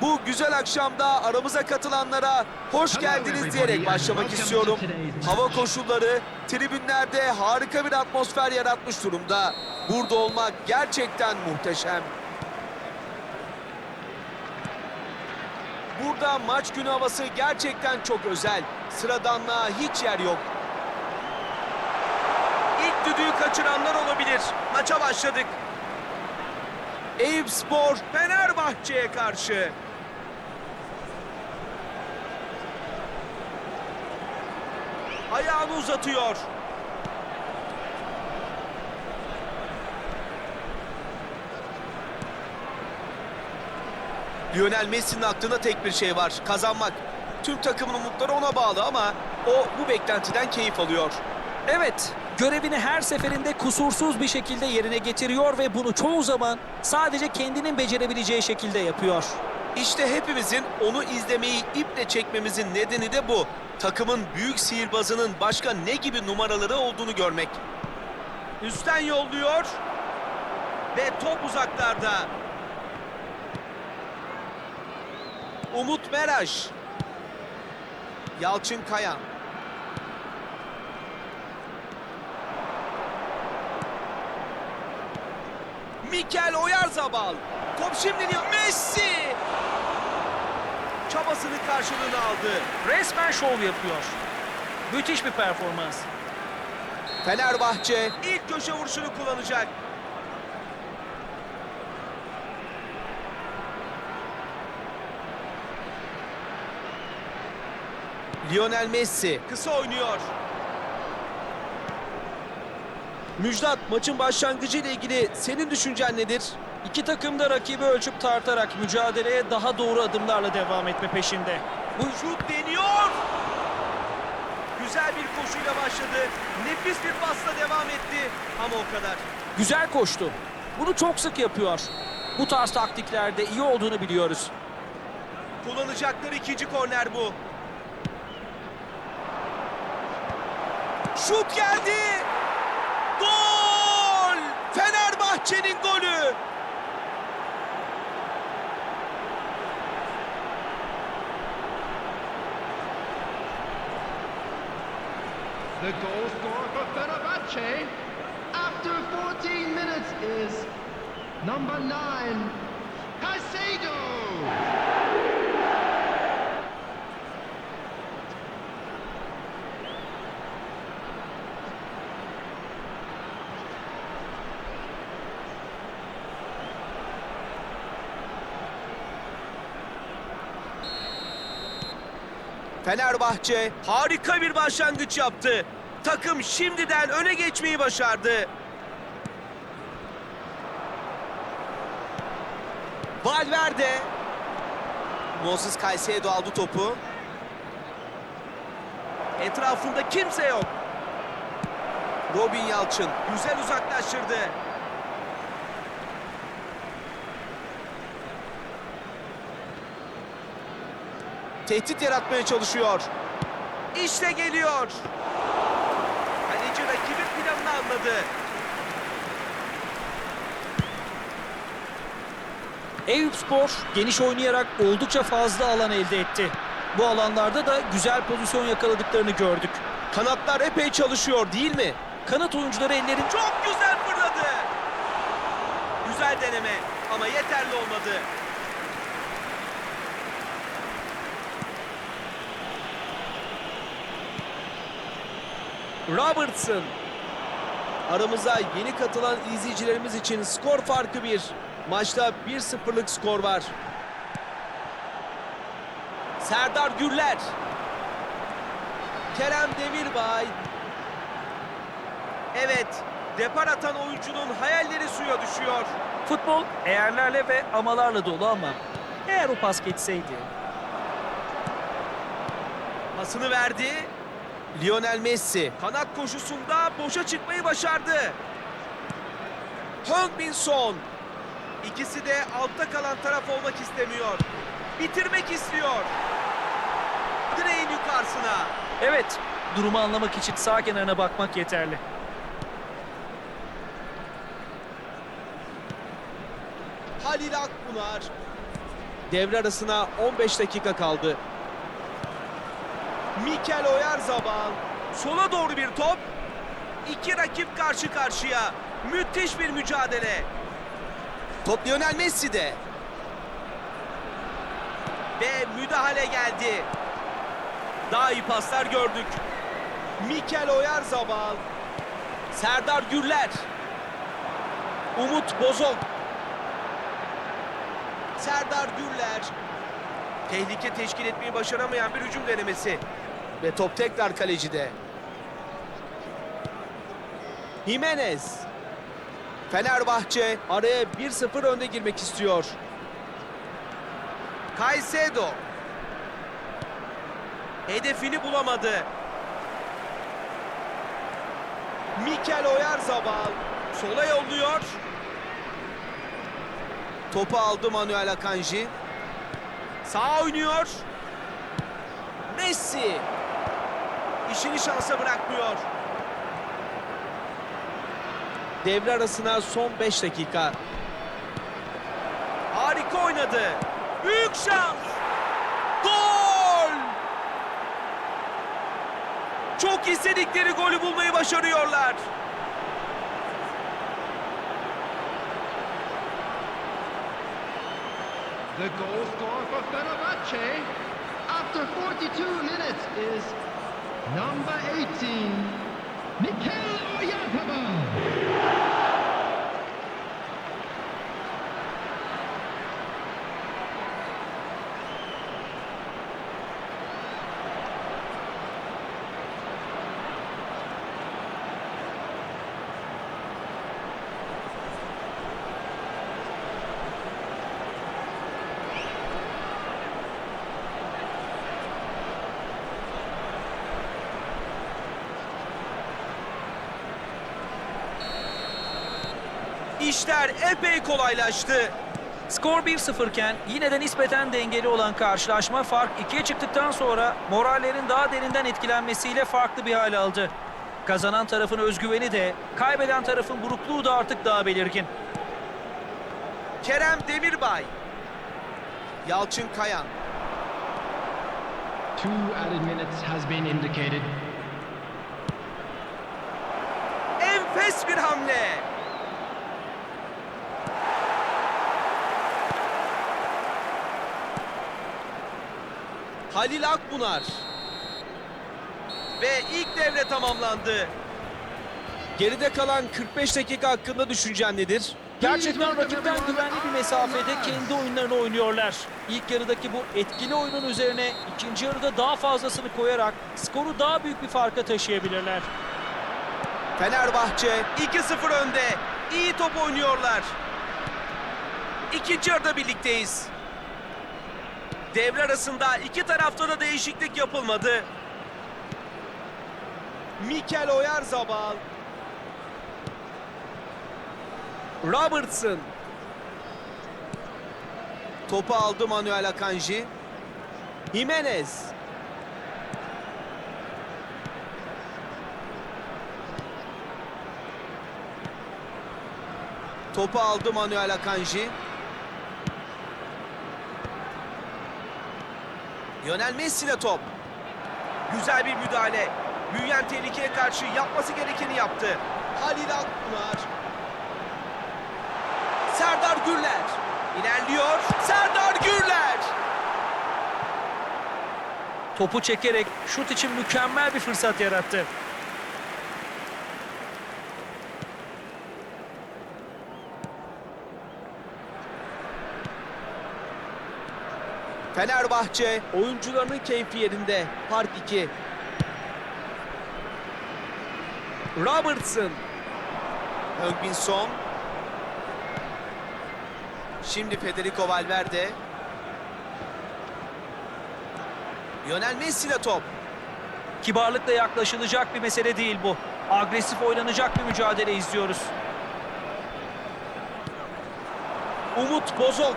Bu güzel akşamda aramıza katılanlara hoş geldiniz diyerek başlamak istiyorum. Hava koşulları tribünlerde harika bir atmosfer yaratmış durumda. Burada olmak gerçekten muhteşem. Burada maç günü havası gerçekten çok özel. Sıradanlığa hiç yer yok. İlk düdüğü kaçıranlar olabilir. Maça başladık. Eyüp Spor Fenerbahçe'ye karşı. Ayağını uzatıyor. Lionel Messi'nin aklında tek bir şey var. Kazanmak. Tüm takımın umutları ona bağlı ama o bu beklentiden keyif alıyor. Evet, görevini her seferinde kusursuz bir şekilde yerine getiriyor ve bunu çoğu zaman sadece kendinin becerebileceği şekilde yapıyor. İşte hepimizin onu izlemeyi iple çekmemizin nedeni de bu. Takımın büyük sihirbazının başka ne gibi numaraları olduğunu görmek. Üstten yolluyor ve top uzaklarda. Umut Meraş. Yalçın Kayan. Mikel Oyarzabal. Top şimdi Messi. Çabasının karşılığını aldı. Resmen şov yapıyor. Müthiş bir performans. Fenerbahçe ilk köşe vuruşunu kullanacak. Lionel Messi kısa oynuyor. Müjdat maçın başlangıcı ile ilgili senin düşüncen nedir? İki takım da rakibi ölçüp tartarak mücadeleye daha doğru adımlarla devam etme peşinde. Bu şut deniyor. Güzel bir koşuyla başladı. Nefis bir pasla devam etti. Ama o kadar. Güzel koştu. Bunu çok sık yapıyor. Bu tarz taktiklerde iyi olduğunu biliyoruz. Kullanacakları ikinci korner bu. Şut geldi. Fenerbahçe'nin golü. The goal scorer for Fenerbahce after 14 minutes is number 9, Caicedo. Fenerbahçe harika bir başlangıç yaptı. Takım şimdiden öne geçmeyi başardı. Valverde. Moses Caicedo aldı topu. Etrafında kimse yok. Robin Yalçın güzel uzaklaştırdı. Tehdit yaratmaya çalışıyor. İşte geliyor. Kaleci rakibin planını anladı. Eyüp Spor geniş oynayarak oldukça fazla alan elde etti. Bu alanlarda da güzel pozisyon yakaladıklarını gördük. Kanatlar epey çalışıyor değil mi? Kanat oyuncuları ellerin Çok güzel fırladı. Güzel deneme ama yeterli olmadı. Robertson. Aramıza yeni katılan izleyicilerimiz için skor farkı bir. Maçta 1-0'lık skor var. Serdar Gürler. Kerem Demirbay. Evet, depar atan oyuncunun hayalleri suya düşüyor. futbol eğerlerle ve amalarla dolu ama eğer o pas geçseydi. Pasını verdi. Lionel Messi kanat koşusunda boşa çıkmayı başardı. Heung-Min Son. İkisi de altta kalan taraf olmak istemiyor. Bitirmek istiyor. Direğin yukarısına. Evet, durumu anlamak için sağ kenarına bakmak yeterli. Halil Akbunar. Devre arasına 15 dakika kaldı. Mikel Oyarzabal. Sola doğru bir top. İki rakip karşı karşıya. Müthiş bir mücadele. Top Lionel Messi'de. Ve müdahale geldi. Daha iyi paslar gördük. Mikel Oyarzabal. Serdar Gürler. Umut Bozok. Serdar Gürler. Tehlike teşkil etmeyi başaramayan bir hücum denemesi. Ve top tekrar kalecide. Jimenez. Fenerbahçe araya 1-0 önde girmek istiyor. Caicedo. Hedefini bulamadı. Mikel Oyarzabal sola yolluyor. Topu aldı Manuel Akanji. Sağ oynuyor. Messi. İşini şansa bırakmıyor. Devre arasına son 5 dakika. Harika oynadı. Büyük şans. Gol! Çok istedikleri golü bulmayı başarıyorlar. The goal scorer for Fenerbahce after 42 minutes is number 18, Mikel Oyarzabal. İşler epey kolaylaştı. Skor 1-0 iken yine de nispeten dengeli olan karşılaşma fark 2'ye çıktıktan sonra morallerin daha derinden etkilenmesiyle farklı bir hal aldı. Kazanan tarafın özgüveni de, kaybeden tarafın burukluğu da artık daha belirgin. Kerem Demirbay. Yalçın Kayan. Two added minutes has been indicated. Enfes bir hamle. Halil Akbunar. Ve ilk devre tamamlandı. Geride kalan 45 dakika hakkında düşüncen nedir? Gerçekten rakipten güvenli bir mesafede kendi oyunlarını oynuyorlar. İlk yarıdaki bu etkili oyunun üzerine ikinci yarıda daha fazlasını koyarak skoru daha büyük bir farka taşıyabilirler. Fenerbahçe 2-0 önde. İyi top oynuyorlar. İkinci yarıda birlikteyiz. Devre arasında iki tarafta da değişiklik yapılmadı. Mikel Oyarzabal. Robertson. Topu aldı Manuel Akanji. Jimenez. Topu aldı Manuel Akanji. Lionel Messi ile top. Güzel bir müdahale. Büyüyen tehlikeye karşı yapması gerekeni yaptı. Halil Akpınar. Serdar Gürler. İlerliyor. Serdar Gürler. Topu çekerek şut için mükemmel bir fırsat yarattı. Fenerbahçe oyuncularının keyfi yerinde. Park 2. Robertson. Heung-Min Son. Şimdi Federico Valverde. Lionel Messi ile top. Kibarlıkla yaklaşılacak bir mesele değil bu. Agresif oynanacak bir mücadele izliyoruz. Umut Bozok.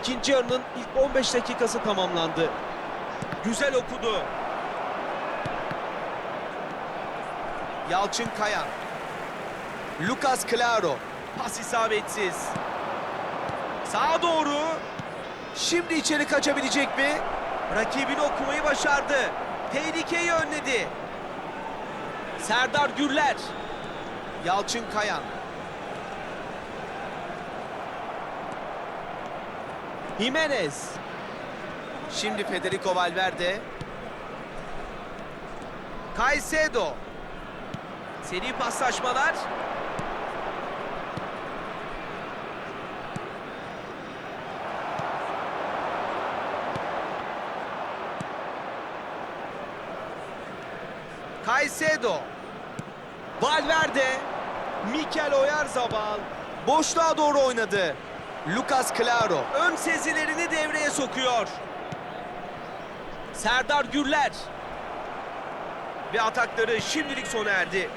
İkinci yarının ilk 15 dakikası tamamlandı. Güzel okudu. Yalçın Kayan. Lucas Claro. Pas isabetsiz. Sağa doğru. Şimdi içeri kaçabilecek mi? Rakibini okumayı başardı. Tehlikeyi önledi. Serdar Gürler. Yalçın Kayan. Jimenez. Şimdi Federico Valverde. Caicedo. Seri paslaşmalar. Caicedo. Valverde. Mikel Oyarzabal. Boşluğa doğru oynadı. Lucas Claro. Ön sezilerini devreye sokuyor. Serdar Gürler. Ve atakları şimdilik sona erdi.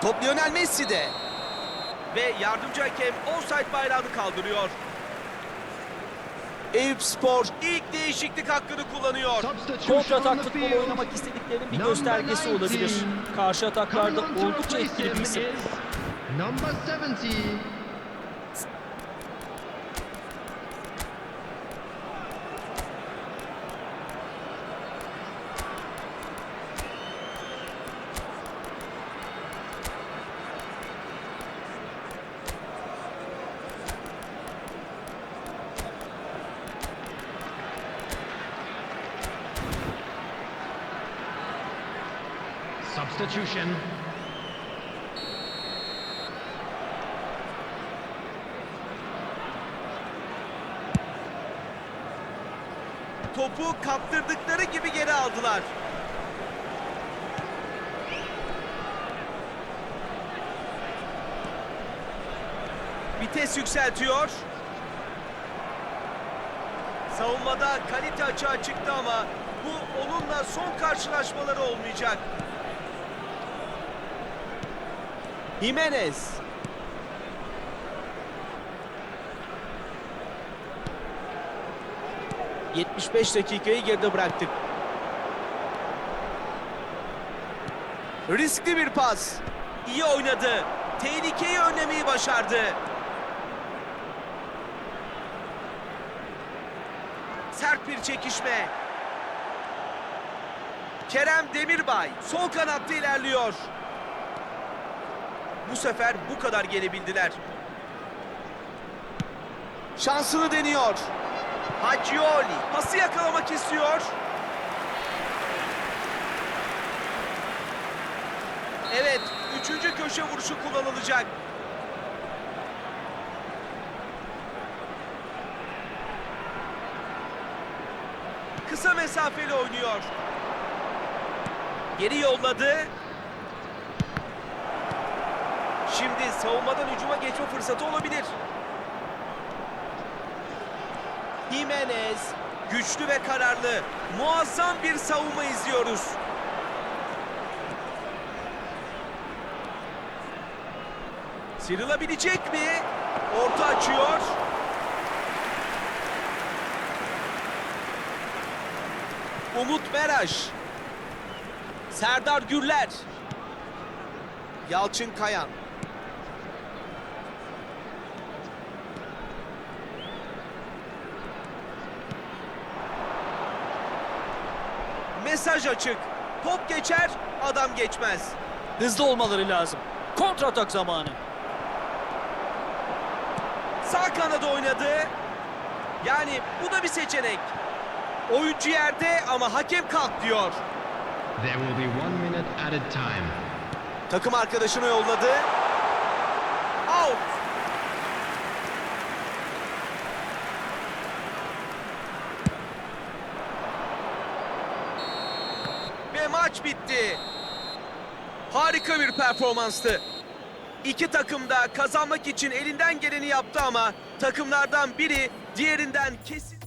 Top Lionel Messi'de. Ve yardımcı hakem offside bayrağını kaldırıyor. Eyüp Spor ilk değişiklik hakkını kullanıyor. Kontratak the futbol oynamak istediklerinin bir göstergesi 19. olabilir. Karşı ataklarda oldukça etkili bir isim. is Number 70. Substitution. Topu kaptırdıkları gibi geri aldılar. Vites yükseltiyor. Savunmada kalite açığa çıktı ama bu onunla son karşılaşmaları olmayacak. Jimenez. ...75 dakikayı geride bıraktık. Riskli bir pas. İyi oynadı. Tehlikeyi önlemeyi başardı. Sert bir çekişme. Kerem Demirbay sol kanatta ilerliyor. Bu sefer bu kadar gelebildiler. Şansını deniyor. Haccioli pası yakalamak istiyor. Evet, üçüncü köşe vuruşu kullanılacak. Kısa mesafeli oynuyor. Geri yolladı. Şimdi savunmadan hücuma geçme fırsatı olabilir. Jimenez güçlü ve kararlı. Muazzam bir savunma izliyoruz. Sıyrılabilecek mi? Orta açıyor. Umut Meraş. Serdar Gürler. Yalçın Kayan. Mesaj açık. Top geçer, adam geçmez. Hızlı olmaları lazım. Kontratak zamanı. Sağ kanada oynadı. Yani bu da bir seçenek. Oyuncu yerde ama hakem kalk diyor. There will be one minute added time. Takım arkadaşını yolladı. Maç bitti. Harika bir performanstı. İki takım da kazanmak için elinden geleni yaptı ama takımlardan biri diğerinden kesin